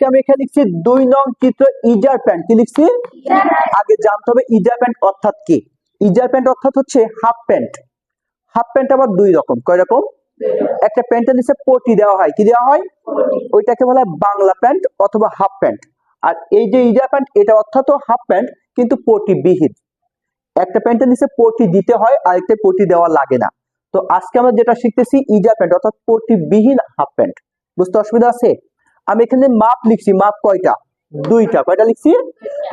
আজকে আমি এখানে লিখছি দুই নং চিত্র ইজার প্যান্ট। কি লিখছি? আগে জানতে হবে ইজার প্যান্ট অর্থাৎ কি? ইজার প্যান্ট অর্থাৎ হচ্ছে হাফ প্যান্ট। হাফ প্যান্ট আবার দুই রকম, কয় রকম? একটা প্যান্টের নিচে পটি দেওয়া হয়। কি দেওয়া হয়? ওইটাকে বলা হয় বাংলা প্যান্ট অথবা হাফ প্যান্ট। আর এই যে ইজার প্যান্ট, এটা অর্থাৎ হাফ প্যান্ট, কিন্তু পটি বিহীন। একটা প্যান্টের নিচে পটি দিতে হয়, আরেকটা পটি দেওয়া লাগে না। তো আজকে আমরা যেটা শিখতেছি, ইজার প্যান্ট অর্থাৎ পটি বিহীন হাফ প্যান্ট। বুঝতে অসুবিধা আছে? আমি এখানে মাপ লিখছি মাপ কয়টা? দুইটা। কয়টা লিখছি?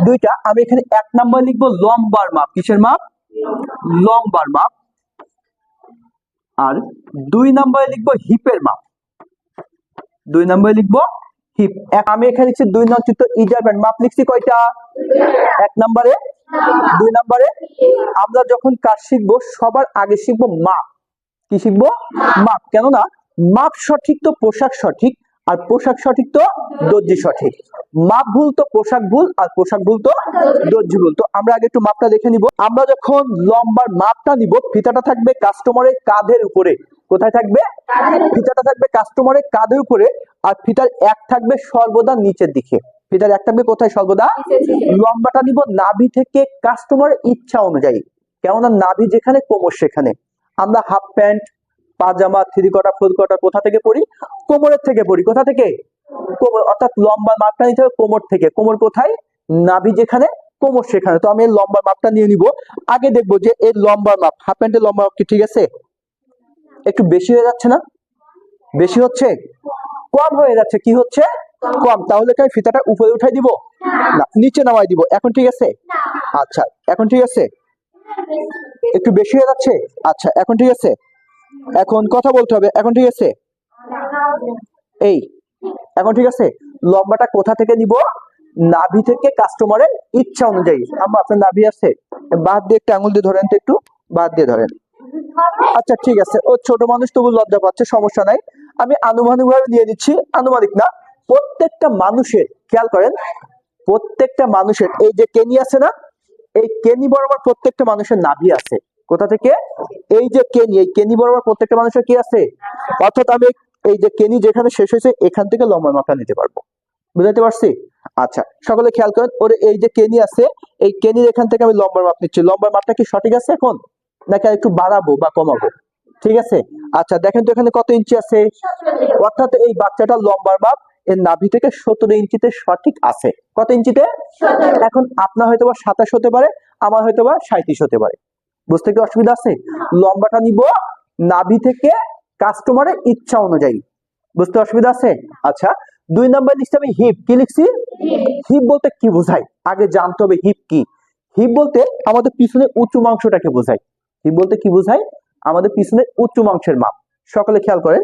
দুইটা। আমি এখানে এক নাম্বার লিখব, লম্বার মাপ কিসের মাপ লম্বার মাপ আর দুই নম্বরে লিখব হিপের মাপ দুই নম্বরে লিখব হিপ। আমি এখানে লিখছি দুই নম্বর চিত্র ইজার প্যান্ট মাপ লিখছি কয়টা? এক নম্বরে দুই নম্বরে আমরা যখন কাজ শিখব, সবার আগে শিখব মাপ কি শিখব? মাপ কেননা মাপ সঠিক তো পোশাক সঠিক। আর পোশাক সঠিক তো দর্জি সঠিক। মাপ ভুল তো পোশাক ভুল আর পোশাক ভুল তো দর্জি ভুল। তো আমরা আগে একটু মাপটা দেখে নিব। আমরা যখন লম্বার মাপটা নিব ফিতাটা থাকবে কাস্টমারের কাঁধের উপরে। কোথায় থাকবে? ফিতাটা থাকবে কাস্টমারের কাঁধের উপরে আর ফিতার এক থাকবে সর্বদা নিচের দিকে। ফিতার এক থাকবে কোথায়? সর্বদা লম্বাটা নিব নাভি থেকে কাস্টমারের ইচ্ছা অনুযায়ী। কেননা নাভি যেখানে কোমর সেখানে। আমরা হাফ প্যান্ট পাজামা থ্রি কটা ফুল কটা কোথা থেকে পড়ি? কোমরের থেকে পড়ি। কোথা থেকে? কোমর, অর্থাৎ লম্বা মাপটা নিতে হবে কোমর থেকে। কোমর কোথায়? নাভি যেখানে, কোমর সেখানে। তো আমি এর লম্বা মাপটা নিয়ে নিব। আগে দেখব যে এর লম্বা মাপ, হাফ প্যান্টের লম্বা মাপ কি ঠিক আছে? একটু বেশি হয়ে যাচ্ছে না? বেশি হচ্ছে? কম হয়ে যাচ্ছে। কি হচ্ছে? কম। তাহলে কি ফিতাটা উপরে উঠাই দিব? না, নিচে নামাই দিব। এখন ঠিক আছে? আচ্ছা এখন ঠিক আছে? একটু বেশি হয়ে যাচ্ছে? আচ্ছা এখন ঠিক আছে? এখন কথা বলতে হবে। এখন ঠিক আছে? এই, এখন ঠিক আছে, লম্বাটা কোথা থেকে নিব? নাভি থেকে কাস্টমারের ইচ্ছা অনুযায়ী। আম্মা, আপনার নাভি আছে? বাদ দিয়ে একটা আঙুল দিয়ে ধরেন তো একটু, বাদ দিয়ে ধরেন। আচ্ছা ঠিক আছে। ও ছোট মানুষ তবু লজ্জা পাচ্ছে, সমস্যা নাই। আমি আনুমানিক ভাবে নিয়ে নিচ্ছি, আনুমানিক না, প্রত্যেকটা মানুষের, খেয়াল করেন, প্রত্যেকটা মানুষের, এই যে কেনি আছে না, এই কেনি বরাবর প্রত্যেকটা মানুষের নাভি আছে। কোথা থেকে? এই যে কেনি, এই কেনি বরাবর প্রত্যেকটা মানুষের কি আছে? অর্থাৎ আমি এই যে কেনি যেখানে শেষ হয়েছে এখান থেকে লম্বা মাপটা নিতে পারব। বুঝাতে পারছি? আচ্ছা সকলে খেয়াল করেন ওর এই যে কেনি আছে এই কেনির এখান থেকে আমি লম্বার মাপ নিচ্ছি। লম্বার মাপটা কি সঠিক আছে এখন? নাকি একটু বাড়াবো বা কমাবো? ঠিক আছে? আচ্ছা দেখেন তো এখানে কত ইঞ্চি আছে? অর্থাৎ এই বাচ্চাটা লম্বার মাপ এর নাভি থেকে সতেরো ইঞ্চিতে সঠিক আছে। কত ইঞ্চিতে? এখন আপনার হয়তো বা সাতাশ হতে পারে আমার হয়তো বা সাঁত্রিশ হতে পারে। বুঝতে কি অসুবিধা আছে? লম্বাটা নিব নাভি থেকে কাস্টমারের ইচ্ছা অনুযায়ী। বুঝতে অসুবিধা আছে? আচ্ছা দুই নাম্বার লিখছি আমি হিপ কি লিখছি? হিপ বলতে কি বোঝায়? আগে জানতে হবে হিপ কি। হিপ বলতে আমাদের পিছনে উঁচু মাংসটাকে বোঝায়। হিপ বলতে কি বোঝায়? আমাদের পিছনে উঁচু মাংসের মাপ। সকলে খেয়াল করেন।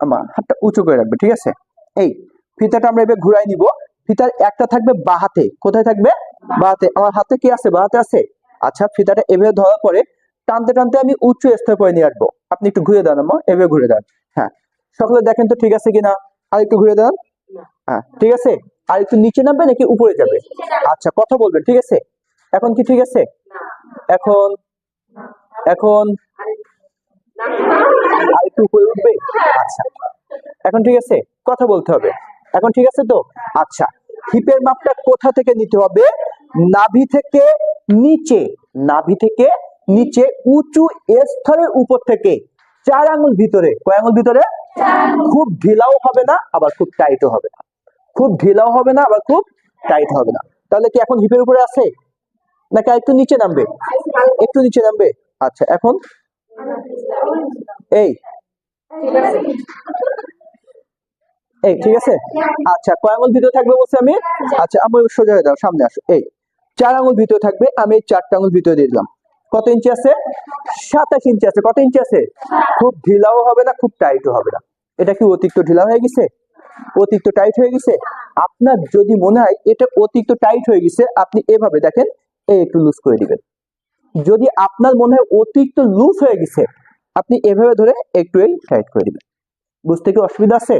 আমার হাতটা উঁচু করে রাখবে, ঠিক আছে? এই ফিতাটা আমরা এবার ঘুরাই নিব। ফিতার একটা থাকবে বাহাতে কোথায় থাকবে? বাহাতে আমার হাতে কি আছে? বাহাতে আছে? আচ্ছা ফিতাটা এভাবে ধরার পরে টানতে টানতে আমি উচ্চ স্তর করে নিয়ে আসব। আপনি একটু ঘুরে দেন আমার এভাবে ঘুরে দেন। হ্যাঁ। সকলে দেখেন তো ঠিক আছে কিনা? আর একটু ঘুরে দেন। হ্যাঁ ঠিক আছে? আর একটু নিচে নামবে নাকি উপরে যাবে? আচ্ছা কথা বলবেন ঠিক আছে? এখন কি ঠিক আছে? এখন এখন আর একটু উপরে উঠবে? আচ্ছা। এখন ঠিক আছে? কথা বলতে হবে। এখন ঠিক আছে তো? আচ্ছা। হিপের মাপটা কোথা থেকে নিতে হবে? নাভি থেকে নিচে। নাভি থেকে নিচে উঁচু স্তরের উপর থেকে চার আঙুল ভিতরে, কয় আঙুল ভিতরে? খুব ঢিলাও হবে না, আবার খুব টাইটও হবে না। খুব ঢিলাও হবে না, আবার খুব টাইট হবে না। তাহলে কি এখন হিপের উপরে আছে? নাকি একটু নিচে নামবে? একটু নিচে নামবে? আচ্ছা এখন? এই। এই, ঠিক আছে? আচ্ছা কয় আঙুল ভিতরে থাকবে বলছি আমি? আচ্ছা আমি সোজা হয়ে দাও সামনে আসো। এই, চার আঙুল ভিতরে থাকবে, আমি চারটা আঙুল ভিতরে দিয়ে দিলাম। কত ইঞ্চি আছে? সাতাশ ইঞ্চি আছে। কত ইঞ্চি আছে? খুব ঢিলাও হবে না, খুব টাইটও হবে না। এটা কি অতিরিক্ত ঢিলা হয়ে গেছে? অতিরিক্ত টাইট হয়ে গেছে? আপনার যদি মনে হয় এটা অতিরিক্ত টাইট হয়ে গেছে, আপনি এভাবে দেখেন এই একটু লুজ করে দিবেন। যদি আপনার মনে হয় অতিরিক্ত লুজ হয়ে গেছে, আপনি এভাবে ধরে একটু এই টাইট করে দিবেন। বুঝতে কি অসুবিধা আছে?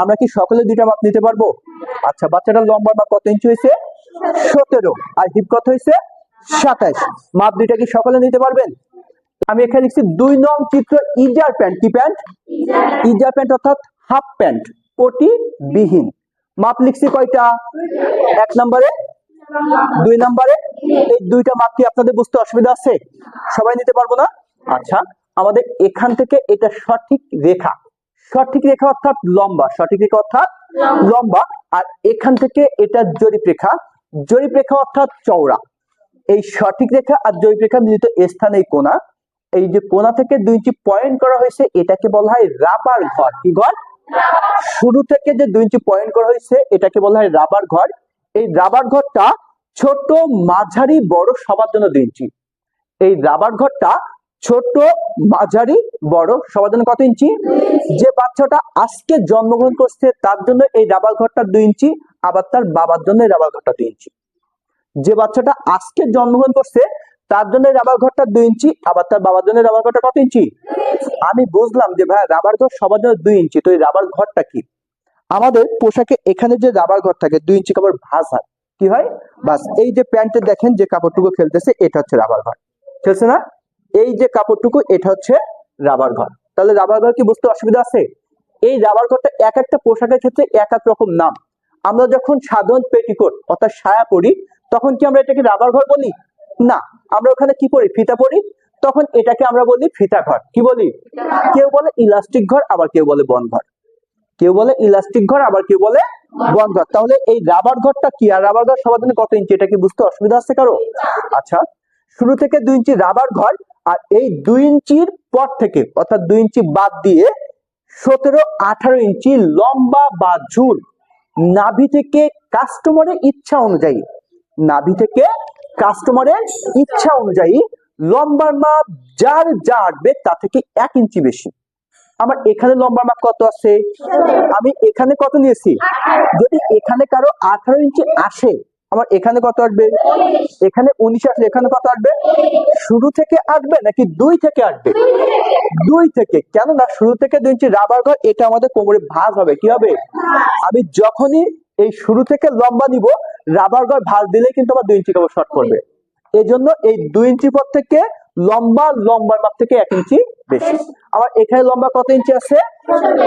আমরা কি সকলে দুইটা মাপ নিতে পারব? আচ্ছা বাচ্চাটার লম্বা মাপ কত ইঞ্চি হয়েছে? সতেরো। আর হিপ কত হয়েছে? সাতাশ মাপ দুইটা কি সকলে নিতে পারবেন? আমি এখানে লিখছি দুই নং চিত্র ইজার প্যান্ট। কি প্যান্ট? ইজার প্যান্ট অর্থাৎ হাফ প্যান্ট, পটিবিহীন। মাপ লিখছি কয়টা? এক নম্বরে? দুই নম্বরে? এই দুইটা মাপ কি আপনাদের বুঝতে অসুবিধা আছে? সবাই নিতে পারব না? আচ্ছা আমাদের এখান থেকে এটা সঠিক রেখা। সঠিক রেখা অর্থাৎ লম্বা। সঠিক রেখা অর্থাৎ লম্বা। আর এখান থেকে এটা জরিপ রেখা। জরিপ রেখা অর্থাৎ চওড়া। এই সঠিক রেখা আর জৈব রেখা মিলিত স্থানে কোণা। এই যে কোনা থেকে দুই ইঞ্চি পয়েন্ট করা হয়েছে, এটাকে বলা হয় রাবার ঘর। কি ঘর? শুরু থেকে যে দুই ইঞ্চি পয়েন্ট করা হয়েছে, এটাকে বলা হয় রাবার ঘর। এই রাবার ঘরটা ছোট, মাঝারি, বড়, সবার জন্য দুই ইঞ্চি এই রাবার ঘরটা ছোট, মাঝারি, বড়, সবার জন্য কত ইঞ্চি? যে বাচ্চাটা আজকে জন্মগ্রহণ করছে, তার জন্য এই রাবার ঘরটা দুই ইঞ্চি, আবার তার বাবার জন্য এই রাবার ঘরটা দুই ইঞ্চি। যে বাচ্চাটা আজকে জন্মগ্রহণ করছে, তার জন্য রাবার ঘরটা দুই ইঞ্চি, আবার তার বাবার জন্য রাবার ঘরটা কত ইঞ্চি? আমি বুঝলাম যে ভাই, রাবার ঘর সবার জন্য দুই ইঞ্চি, তো এই রাবার ঘরটা কি? আমাদের পোশাকে এখানে যে রাবার ঘর থাকে, দুই ইঞ্চি কাপড় ভাঁজ হয়। কি হয়? বাস, এই যে প্যান্টে দেখেন যে কাপড়টুকু খেলতেছে, এটা হচ্ছে রাবার ঘর। খেলছে না? এই যে কাপড়টুকু, এটা হচ্ছে রাবার ঘর। তাহলে রাবার ঘর কি বুঝতে অসুবিধা আছে? এই রাবার ঘরটা এক একটা পোশাকের ক্ষেত্রে এক এক রকম নাম। আমরা যখন সাধারণ পেটিকোট, অর্থাৎ সায়া পরি তখন কি আমরা এটাকে রাবার ঘর বলি? না। আমরা ওখানে কি পরি ফিতা পড়ি। তখন এটাকে আমরা বলি ফিতা ঘর। কি বলি? কেউ বলে ইলাস্টিক ঘর, আবার কেউ বলে বন ঘর। কেউ বলে ইলাস্টিক ঘর, আবার কেউ বলে বন ঘর। তাহলে এই রাবার ঘরটা কি? আর রাবার ঘর সবার জন্য কত ইঞ্চি? এটা কি বুঝতে অসুবিধা আছে কারও? আচ্ছা শুরু থেকে দুই ইঞ্চি রাবার ঘর, আর এই দুই ইঞ্চির পর থেকে, অর্থাৎ দুই ইঞ্চি বাদ দিয়ে সতেরো, আঠারো ইঞ্চি লম্বা বা ঝুল নাভি থেকে কাস্টমারের ইচ্ছা অনুযায়ী নাভি থেকে কাস্টমারের ইচ্ছা অনুযায়ী লম্বার মাপ যার যা আটবে তা থেকে এক ইঞ্চি বেশি। আমার এখানে লম্বার মাপ কত আছে? আমি এখানে কত নিয়েছি? যদি এখানে কারও আঠারো ইঞ্চি আসে, আমার এখানে কত আসবে এখানে উনিশ আসলে এখানে কত আসবে শুরু থেকে আসবে নাকি দুই থেকে আসবে দুই থেকে। কেন না শুরু থেকে দুই ইঞ্চি রাবার ঘর, এটা আমাদের কোমরে ভাঁজ হবে। কি হবে? আমি যখনই এই শুরু থেকে লম্বা নিব রাবার গড় ভাঁজ দিলে কিন্তু আমার দুই ইঞ্চি কাপড় শর্ট করবে জন্য এই দুই ইঞ্চি পর থেকে লম্বা লম্বার মাপ থেকে এক ইঞ্চি বেশি। আমার এখানে লম্বা কত ইঞ্চি আছে?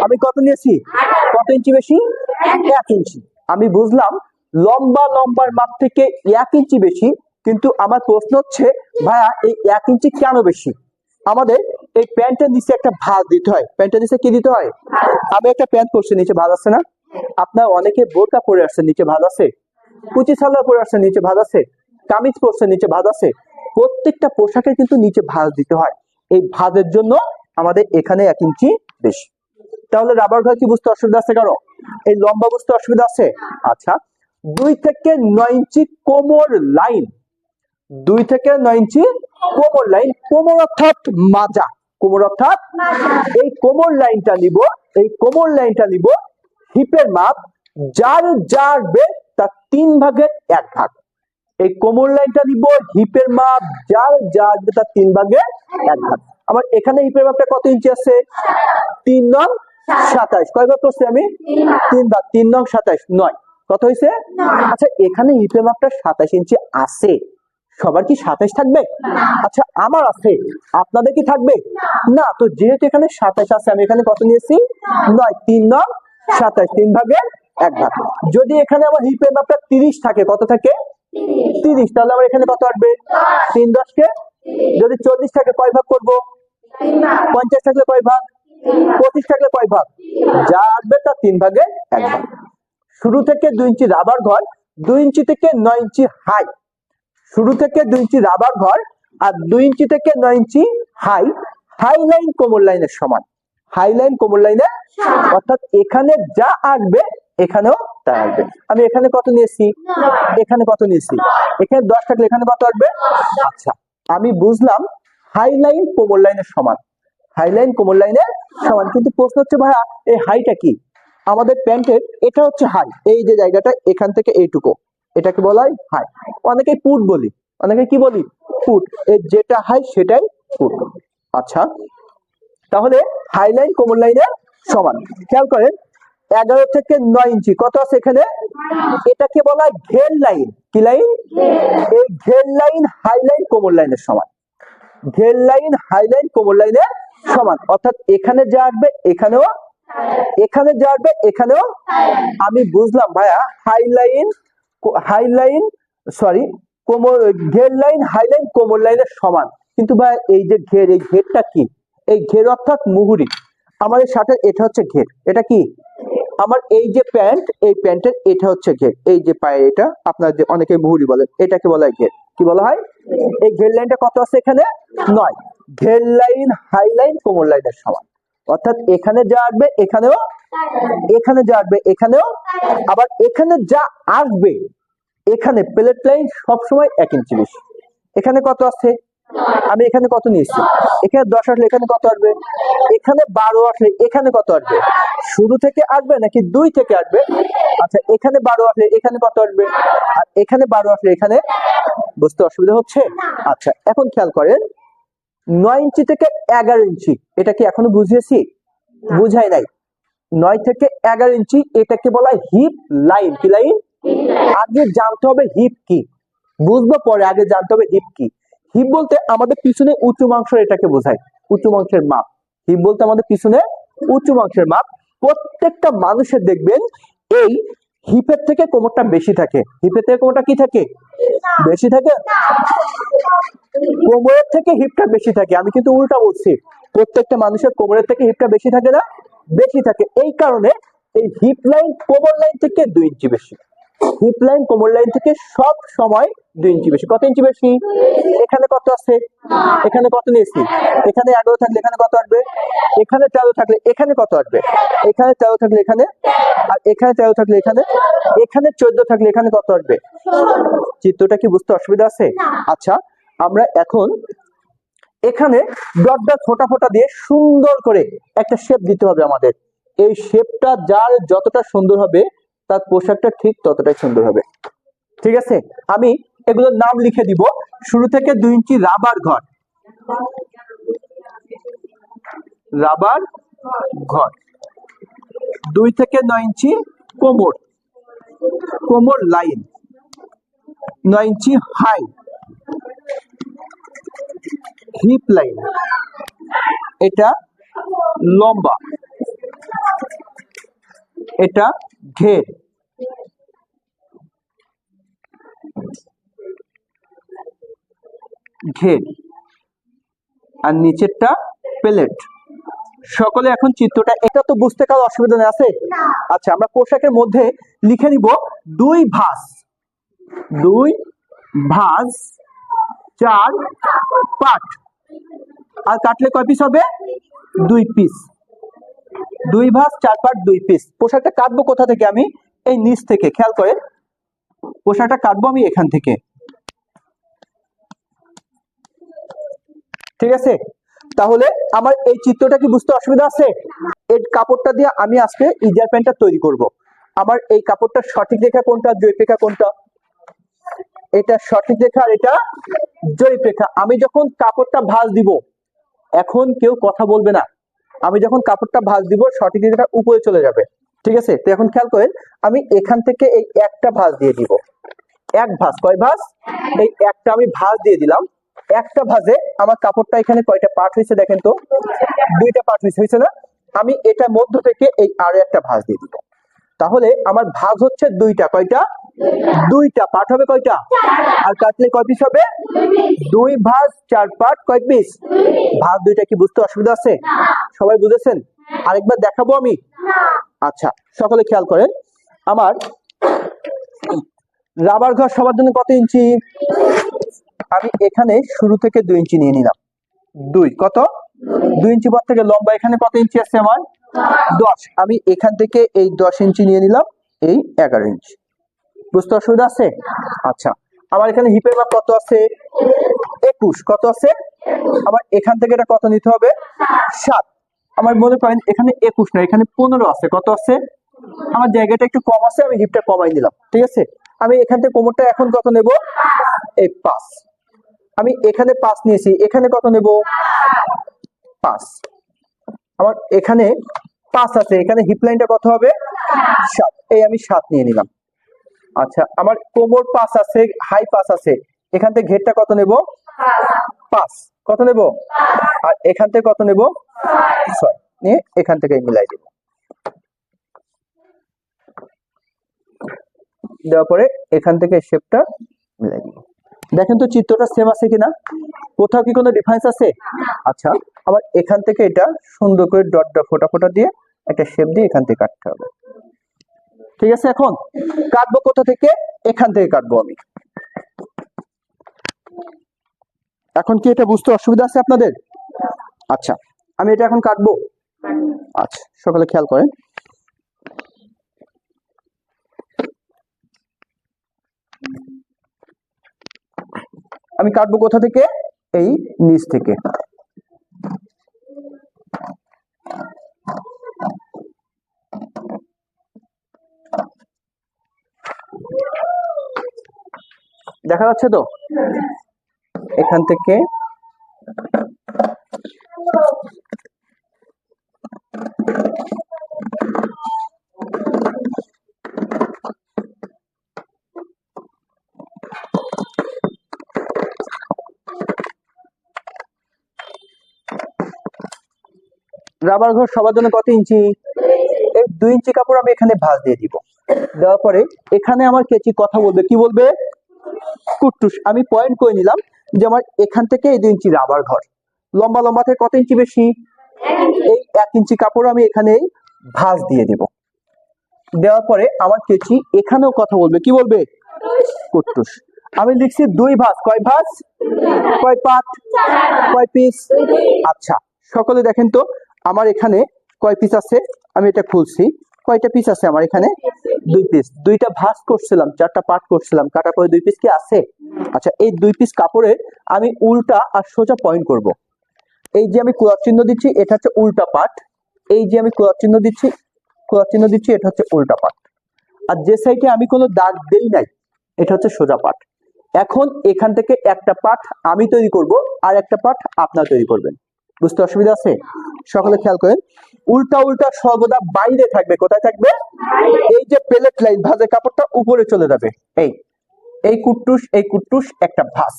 আমি কত নিয়েছি? কত ইঞ্চি বেশি? এক ইঞ্চি আমি বুঝলাম লম্বা, লম্বার মাপ থেকে এক ইঞ্চি বেশি, কিন্তু আমার প্রশ্ন হচ্ছে, ভাইয়া, এই এক ইঞ্চি কেন বেশি? আমাদের এই প্যান্টের নিচে একটা ভাঁজ দিতে হয়। প্যান্টের নিচে কি দিতে হয়? আমি একটা প্যান্ট পরছি, নিচে ভাঁজ আছে না? আপনার অনেকে বোরকা পরে আসছে, নিচে ভাঁজ আছে? কুচি সালোয়ার পরে আসছে, নিচে ভাঁজ আছে, কামিজ পরছে, নিচে ভাঁজ আছে। প্রত্যেকটা পোশাকের কিন্তু নিচে ভাঁজ দিতে হয়। এই ভাঁজের জন্য আমাদের এখানে এক ইঞ্চি বেশি। তাহলে রাবার ঘর কি বুঝতে অসুবিধা আছে কারও? এই লম্বা বুঝতে অসুবিধা আছে? আচ্ছা দুই থেকে নয় ইঞ্চি কোমর লাইন। দুই থেকে নয় ইঞ্চি কোমর লাইন। কোমর অর্থাৎ মাজা। কোমর অর্থাৎ এই কোমর লাইনটা নিব, এই কোমর লাইনটা নিব হিপের মাপ, যার যার তার তিন ভাগের এক ভাগ। এই কোমর লাইনটা দিব হিপের মাপ যার যা বেগ তার তিন ভাগের এক ভাগ। আমার এখানে হিপের মাপটা কত ইঞ্চি আছে? তিন নং সাতাইশ। কয় ভাগ করছি আমি? তিন ভাগ। তিন নং সাতাইশ। নয়। কত হয়েছে আচ্ছা এখানে হিপের মাপটা সাতাইশ ইঞ্চি আছে। সবার কি সাতাইশ থাকবে? আচ্ছা আমার আছে। আপনাদের কি থাকবে? না। তো যেহেতু এখানে সাতাইশ আছে আমি এখানে কত নিয়েছি? নয়। তিন নং সাতাইশ। তিন ভাগে এক ভাগ যদি এখানে আমার হিপের মাপটা তিরিশ থাকে কত থাকে? তিরিশ। তাহলে আমার এখানে কত আসবে? তিন দশকে? যদি চল্লিশ থাকে কয় ভাগ করব? পঞ্চাশ থাকলে কয় ভাগ? পঁচিশ থাকলে কয় ভাগ? যা আসবে তার তিন ভাগে এক ভাগ। শুরু থেকে দুই ইঞ্চি রাবার ঘর দুই ইঞ্চি থেকে নয় ইঞ্চি হাই। শুরু থেকে দুই ইঞ্চি রাবার ঘর আর দুই ইঞ্চি থেকে নয় ইঞ্চি হাই। হাই লাইন কোমর লাইনের সমান। হাই লাইন কোমর লাইনের অর্থাৎ এখানে যা আসবে এখানেও তা আসবে। আমি এখানে কত নিয়েছি? এখানে কত নিয়েছি? এখানে দশ থাকলে এখানে কত আসবে? আচ্ছা আমি বুঝলাম হাই লাইন কোমর লাইনের সমান। হাই লাইন কোমর লাইনের সমান। কিন্তু প্রশ্ন হচ্ছে ভাইয়া এই হাইটা কি? আমাদের প্যান্টের এটা হচ্ছে হাই এই যে জায়গাটা এখান থেকে এইটুকু। এটাকে বলা হয় হাই অনেকে পুট বলি। অনেকে কি বলি? পুট এর যেটা হাই সেটাই পুট আচ্ছা তাহলে হাই লাইন কোমর লাইনের সমান। খেয়াল করেন এগারো থেকে নয় ইঞ্চি। কত আছে এখানে? এটাকে বলা ঘের লাইন। কি লাইন? এই ঘের লাইন হাইলাইন কোমর লাইনের সমান। ঘের লাইন হাইলাইন কোমর লাইনের সমান। অর্থাৎ এখানে যা আসবে, এখানেও এখানে যা আসবে, এখানেও আমি বুঝলাম ভাইয়া, high line high line, sorry, কোমর, ঘের লাইন হাইলাইন কোমর লাইনের সমান। কিন্তু ভাই এই যে ঘের, এই ঘেরটা কি? এই ঘের অর্থাৎ মুহুরি। আমাদের শার্টের এটা হচ্ছে ঘের। এটা কি? আমার এই যে প্যান্ট, এই প্যান্টের এটা হচ্ছে ঘের। এই যে পায়ে এটা, আপনার যে অনেকে মুহুরি বলেন এটাকে বলা হয় ঘের। কি বলা হয়? এই ঘের লাইনটা কত আছে এখানে? নয়। ঘের লাইন, হাই লাইন, কোমর লাইনের সমান। অর্থাৎ এখানে যা আসবে, এখানেও, এখানে যা আসবে, এখানেও, আবার এখানে যা আসবে, এখানে প্লেট লাইন সবসময় এক ইঞ্চি বেশি। এখানে কত আছে? আমি এখানে কত নিয়েছি? এখানে দশ আসলে এখানে কত আসবে? এখানে বারো আসলে এখানে কত আসবে? শুরু থেকে আসবে নাকি দুই থেকে আসবে? আচ্ছা এখানে বারো আসলে এখানে কত আসবে? আর এখানে বারো আসলে এখানে বুঝতে অসুবিধা হচ্ছে? আচ্ছা এখন খেয়াল করেন নয় ইঞ্চি থেকে এগারো ইঞ্চি এটা কি এখনও বুঝিয়েছি? বুঝাই নাই। নয় থেকে এগারো ইঞ্চি এটাকে বলা হয় হিপ লাইন কি লাইন আগে জানতে হবে হিপ কি। বুঝব পরে আগে জানতে হবে হিপ কি। হিপ বলতে আমাদের পিছনে উঁচু মাংস এটাকে বোঝায় উঁচু মাংসের মাপ। হিপ বলতে আমাদের পিছনে উঁচু মাংসের মাপ। প্রত্যেকটা মানুষের দেখবেন এই হিপের থেকে কোমরটা বেশি থাকে। হিপের থেকে কোমরটা কি থাকে? বেশি থাকে? কোমরের থেকে হিপটা বেশি থাকে। আমি কিন্তু উল্টা বলছি। প্রত্যেকটা মানুষের কোমরের থেকে হিপটা বেশি থাকে না? বেশি থাকে। এই কারণে এই হিপ লাইন কোমর লাইন থেকে দুই ইঞ্চি বেশি। হিপ লাইন কোমর লাইন থেকে সব সময় দুই ইঞ্চি বেশি। কত ইঞ্চি বেশি? এখানে কত আছে? এখানে কত নিয়েছি? এখানে এগারো থাকলে এখানে কত আসবে? এখানে তেরো থাকলে এখানে কত আসবে? এখানে তেরো থাকলে এখানে আর এখানে তেরো থাকলে এখানে এখানে চোদ্দ থাকলে এখানে কত আসবে? চিত্রটা কি বুঝতে অসুবিধা আছে? আচ্ছা আমরা এখন এখানে ডট ডট ফোটা ফোটা দিয়ে সুন্দর করে একটা শেপ দিতে হবে আমাদের। এই শেপটা যার যতটা সুন্দর হবে তার পোশাকটা ঠিক ততটাই সুন্দর হবে। ঠিক আছে? আমি এগুলোর নাম লিখে দিব। শুরু থেকে দুই ইঞ্চি রাবার ঘর। রাবার ঘর। দুই থেকে নয় ইঞ্চি কোমর। কোমর লাইন। নয় ইঞ্চি হাই। Heap line. এটা লম্বা। এটা ঘের। ঘের। আর নিচেরটা প্লেট। সকলে এখন চিত্রটা, এটা তো বুঝতে কারও অসুবিধা নেই, আছে? আচ্ছা আমরা পোশাকের মধ্যে লিখে নিব দুই ভাঁজ। দুই ভাঁজ, চার পাট। আর কাটলে কয় পিস হবে? দুই পিস দুই ভাঁজ, চার পাট, দুই পিস। পোশাকটা কাটবো কোথা থেকে আমি? এই নিচ থেকে, খেয়াল করে পোশাকটা কাটবো আমি এখান থেকে। ঠিক আছে? তাহলে আমার এই চিত্রটা কি বুঝতে অসুবিধা আছে? এই কাপড়টা দিয়ে আমি আজকে ইজার প্যান্টটা তৈরি করব। আমার এই কাপড়টার সঠিক রেখা কোনটা জৈব রেখা কোনটা? এটা সঠিক রেখা আর এটা জৈব রেখা। আমি যখন কাপড়টা ভাঁজ দিব, এখন কেউ কথা বলবে না। আমি যখন কাপড়টা ভাঁজ দিব, সঠিক রেখাটা উপরে চলে যাবে। ঠিক আছে? তো এখন খেয়াল করেন, আমি এখান থেকে এই একটা ভাঁজ দিয়ে দিব। এক ভাঁজ। কয় ভাঁজ? এই একটা আমি ভাঁজ দিয়ে দিলাম। একটা ভাঁজে আমার কাপড়টা এখানে কয়টা পার্ট হয়েছে দেখেন তো? দুইটা পার্ট হয়েছে হয়েছে না? আমি এটা মধ্য থেকে এই আরও একটা ভাঁজ দিয়ে দিব। তাহলে আমার ভাঁজ হচ্ছে দুইটা। কয়টা? দুইটা পার্ট হবে কয়টা? আর কাটলে কয় পিস হবে? দুই ভাঁজ, চার পার্ট কয় পিস ভাঁজ দুইটা কি বুঝতে অসুবিধা আছে? সবাই বুঝেছেন? আরেকবার দেখাবো আমি? আচ্ছা সকলে খেয়াল করেন। আমার রাবার ঘর সবার জন্য কত ইঞ্চি? আমি এখানে শুরু থেকে দুই ইঞ্চি নিয়ে নিলাম। দুই, কত? দুই ইঞ্চি পর থেকে লম্বা এখানে কত ইঞ্চি আছে আমার? দশ। আমি এখান থেকে এই দশ ইঞ্চি নিয়ে নিলাম, এই এগারো ইঞ্চি। বুঝতে অসুবিধা আছে? আচ্ছা আমার এখানে হিপের মাপ কত আছে? একুশ, কত আছে? আবার এখান থেকে এটা কত নিতে হবে? সাত। আমার মনে করেন এখানে একুশ না এখানে পনেরো আছে, কত আছে? আমার জায়গাটা একটু কম আছে, আমি হিপটা কমাই নিলাম, ঠিক আছে? আমি এখান থেকে কোমরটা এখন কত নেব? এই পাঁচ। আমি এখানে পাঁচ নিয়েছি, এখানে কত নেব? পাঁচ। আমার এখানে পাঁচ আছে, এখানে হিপ লাইনটা কত হবে? সাত। এই আমি সাত নিয়ে নিলাম। আচ্ছা আমার কোমর পাস আছে, হাই পাস আছে। এখান থেকে ঘেরটা কত নেব? পাস কত নেব? আর এখান থেকে কত নেব? ছয়। নিয়ে এখান থেকে মিলাই দেব। দেওয়ার পরে এখান থেকে শেপটা মিলাই দিব। দেখেন তো চিত্রটা সেম আছে কিনা? কোথাও কি কোনো ডিফারেন্স আছে? আচ্ছা আবার এখান থেকে এটা সুন্দর করে ডট ডট ফোটা ফোটা দিয়ে একটা শেপ দিয়ে এখান থেকে কাটতে হবে। ঠিক আছে এখন? কাটবো কোথা থেকে? এখান থেকে কাটবো আমি। এখন কি এটা বুঝতে অসুবিধা আছে আপনাদের? আচ্ছা আমি এটা এখন কাটবো। আচ্ছা সকালে খেয়াল করেন। আমি কাটবো কোথা থেকে? এই নিচ থেকে। দেখা যাচ্ছে তো? এখান থেকে রাবার ঘর সবার জন্য কত ইঞ্চি? এই দুই ইঞ্চি কাপড় আমি এখানে ভাঁজ দিয়ে দিব। দেওয়ার পরে এখানে আমার কেচি কথা বলবে। কি বলবে? কুট্টুস, আমি পয়েন্ট করে নিলাম যে আমার এখান থেকে এই দুই ইঞ্চি রাবার ঘর। লম্বা লম্বা থেকে কত ইঞ্চি বেশি? এই এক ইঞ্চি কাপড় আমি এখানে ভাঁজ দিয়ে দিব। দেওয়ার পরে আমার কেচি এখানেও কথা বলবে। কি বলবে? কুট্টুস। আমি লিখছি দুই ভাঁজ। কয় ভাঁজ? কয় পাট? কয় পিস আচ্ছা সকলে দেখেন তো, আমার এখানে কয় পিস আছে? আমি এটা খুলছি। কয়টা পিস আছে আমার এখানে? দুই পিস দুইটা ভাঁজ করছিলাম, চারটা পাট করছিলাম কাটা পরে দুই পিস কি আছে? আচ্ছা এই দুই পিস কাপড়ে আমি উল্টা আর সোজা পয়েন্ট করব। এই যে আমি ক্রস চিহ্ন দিচ্ছি, এটা হচ্ছে উল্টা পাট। এই যে আমি ক্রস চিহ্ন দিচ্ছি ক্রস চিহ্ন দিচ্ছি, এটা হচ্ছে উল্টা পাট। আর যে সাইডে আমি কোনো দাগ দেই নাই, এটা হচ্ছে সোজা পাট। এখন এখান থেকে একটা পাঠ আমি তৈরি করব, আর একটা পাঠ আপনার তৈরি করবেন। বুঝতে অসুবিধা আছে? সকলে খেয়াল করেন। উল্টা উল্টা সর্বদা বাইরে থাকবে। কোথায় থাকবে? এই যে প্লেট লাইন ভাজের কাপড়টা উপরে চলে যাবে। এই এই কুট্টুস এই কুট্টুস, একটা ভাঁজ।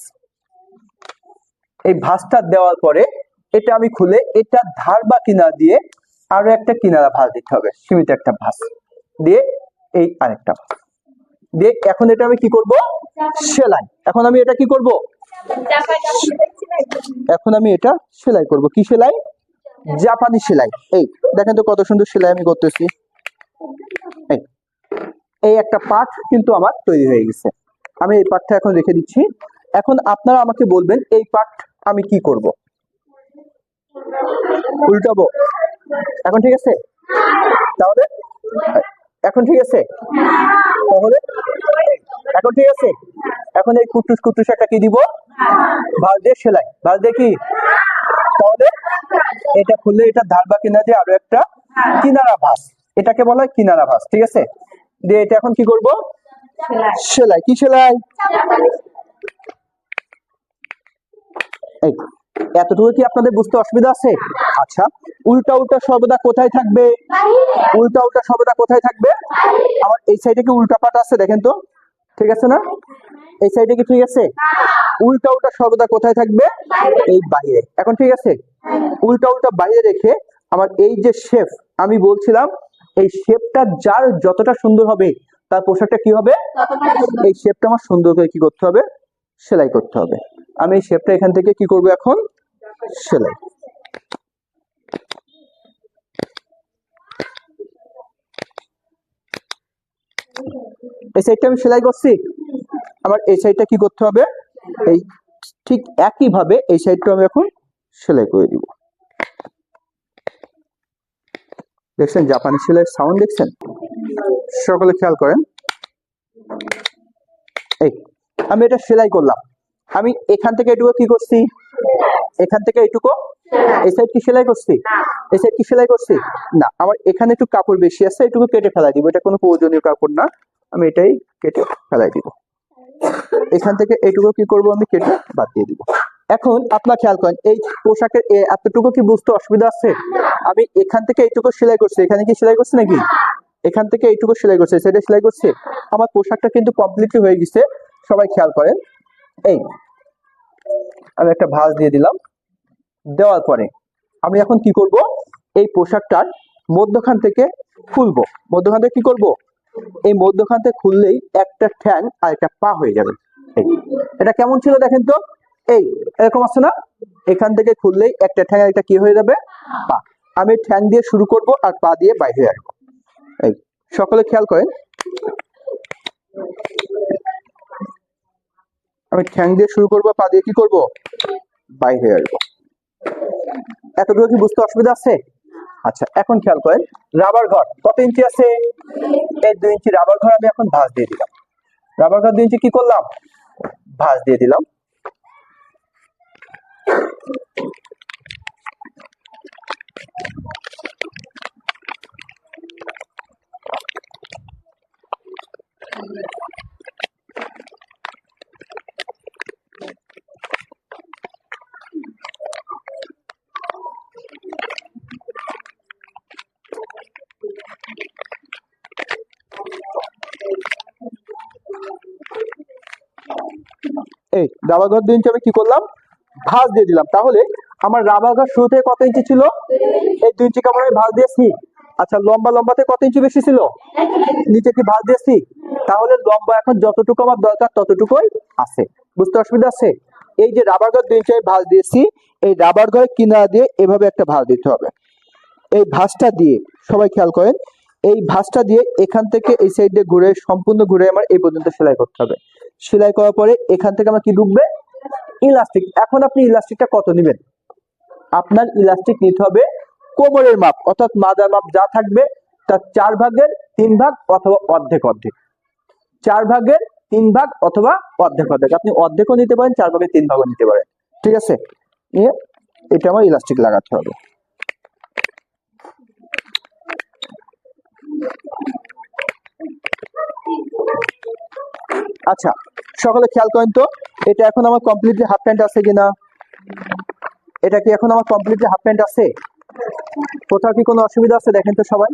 এই ভাঁজটা দেওয়ার পরে এটা আমি খুলে, এটা ধার বা কিনারা দিয়ে আরও একটা কিনারা ভাঁজ দিতে হবে। সীমিত একটা ভাঁজ। দিয়ে এই আরেকটা ভাঁজ। দিয়ে এখন এটা আমি কি করব? সেলাই। এখন আমি এটা কি করব? এখন আমি এটা সেলাই করব। কি সেলাই? জাপানি সেলাই। এই, দেখেন তো কত সুন্দর সেলাই আমি করতেছি। এই একটা পার্ট কিন্তু আমার তৈরি হয়ে গেছে। আমি এই পার্টটা এখন রেখে দিচ্ছি। এখন আপনারা আমাকে বলবেন, এই পার্ট আমি কি করব? উল্টাবো। এখন ঠিক আছে? তাহলে এখন ঠিক আছে? তাহলে, এখন ঠিক আছে? এখন এই কুটুস কুটুস একটা কি দিব? ভাজ দিয়ে সেলাই। ভাজ দিয়ে কি? তাহলে, এটা খুললে এটা ধার বা কিনা দিয়ে আরও একটা কিনারা ভাস এটাকে বলা হয় কিনারা ভাঁজ, ঠিক আছে? দিয়ে এটা এখন কি করব? সেলাই। কি সেলাই? এই। এতটুকু কি আপনাদের বুঝতে অসুবিধা আছে? আচ্ছা উল্টা উল্টা সর্বদা কোথায় থাকবে? উল্টা উল্টা সর্বদা কোথায় থাকবে? আমার এই সাইডে কি উল্টা পাট আছে দেখেন তো? ঠিক আছে না? এই সাইডে কি ঠিক আছে? উল্টা উল্টা সর্বদা কোথায় থাকবে? এই বাইরে এখন ঠিক আছে? উল্টা উল্টা বাইরে রেখে আমার এই যে শেপ আমি বলছিলাম, এই শেপটা যার যতটা সুন্দর হবে, তার পোশাকটা কি হবে? এই শেপটা আমার সুন্দর করে কি করতে হবে? সেলাই করতে হবে। আমি এই শেপটা এখান থেকে কি করব এখন? সেলাই। এই সাইডটা আমি সেলাই করছি। আমার এই সাইডটা কি করতে হবে? এই ঠিক একই ভাবে এই সাইডটা আমি এখন সেলাই করে দিব। দেখছেন জাপানি সেলাই সাউন্ড দেখছেন? সকলে খেয়াল করেন। এই, আমি এটা সেলাই করলাম। আমি এখান থেকে এটুকু কি করছি? এখান থেকে এটুকু? এই সাইড কি সেলাই করছি? এই সাইড কি সেলাই করছি? না আমার এখানে একটু কাপড় বেশি আছে এটুকু কেটে ফেলাই দিব। এটা কোনো প্রয়োজনীয় কাপড় না। আমি এটাই কেটে ফেলাই দিব। এখান থেকে এইটুকু কি করব আমি? কেটে বাদ দিয়ে দিব। এখন আপনার খেয়াল করেন এই পোশাকের এতটুকু কি বুঝতে অসুবিধা আছে? আমি এখান থেকে এইটুকু সেলাই করছি। এখানে কি সেলাই করছি নাকি? এখান থেকে এইটুকু সেলাই করছে। সেটা সেলাই করছে। আমার পোশাকটা কিন্তু কমপ্লিটলি হয়ে গেছে। সবাই খেয়াল করেন। এই, আমি একটা ভাঁজ দিয়ে দিলাম। দেওয়ার পরে আমি এখন কি করব? এই পোশাকটার মধ্যখান থেকে খুলবো। মধ্যখান থেকে কি করব? এই মধ্যখান থেকে খুললেই একটা ঠ্যাং আর একটা পা হয়ে যাবে। এটা কেমন ছিল দেখেন তো? এই, এরকম আছে না? এখান থেকে খুললেই একটা ঠ্যাং আর একটা কি হয়ে যাবে? পা। আমি ঠ্যাং দিয়ে শুরু করব আর পা দিয়ে বাইরে আসব। এই, সকলে খেয়াল করেন। আমি ঠ্যাং দিয়ে শুরু করব, পা দিয়ে কি করব? বাইরে আসব। এতটুকু কি বুঝতে অসুবিধা আছে? আচ্ছা এখন খেয়াল করেন, রাবার ঘর, কত ইঞ্চি আছে? এই দুই ইঞ্চি রাবার ঘর আমি এখন ভাঁজ দিয়ে দিলাম। রাবার ঘর দুই ইঞ্চি কি করলাম? ভাঁজ দিয়ে দিলাম। এই রাবার ঘর দুই ইঞ্চি আমি কি করলাম? ভাঁজ দিয়ে দিলাম। তাহলে আমার রাবার ঘর শুরু থেকে কত ইঞ্চি ছিল? এই দুই ইঞ্চি কেমন আমি ভাঁজ দিয়েছি। আচ্ছা লম্বা লম্বাতে কত ইঞ্চি বেশি ছিল? নিচে কি ভাঁজ দিয়েছি? তাহলে লম্বা এখন যতটুকু আমার দরকার ততটুকুই আছে। বুঝতে অসুবিধা আছে? এই যে রাবার ঘর দুই ইঞ্চি আমি ভাঁজ দিয়েছি, এই রাবার ঘরের কিনারা দিয়ে এভাবে একটা ভাঁজ দিতে হবে। এই ভাঁজটা দিয়ে, সবাই খেয়াল করেন, এই ভাঁজটা দিয়ে এখান থেকে এই সাইডে ঘুরে, সম্পূর্ণ ঘুরে আমার এই পর্যন্ত সেলাই করতে হবে। সেলাই করার পরে এখান থেকে আমার কি ঢুকবে? ইলাস্টিক। এখন আপনি ইলাস্টিকটা কত নেবেন? আপনার ইলাস্টিক নিতে হবে কোমরের মাপ, অর্থাৎ মাদার মাপ যা থাকবে তার চার ভাগের তিন ভাগ অথবা অর্ধেক অর্ধেক। চার ভাগের তিন ভাগ অথবা অর্ধেক অর্ধেক। আপনি অর্ধেকও নিতে পারেন, চার ভাগের তিন ভাগও নিতে পারেন। ঠিক আছে? এটা আমার ইলাস্টিক লাগাতে হবে। আচ্ছা সকলে খেয়াল করেন তো, এটা এখন আমার কমপ্লিটলি হাফ প্যান্ট আছে কিনা? এটা কি এখন আমার কমপ্লিটলি হাফ প্যান্ট আছে? কোথাও কি কোনো অসুবিধা আছে? দেখেন তো সবাই।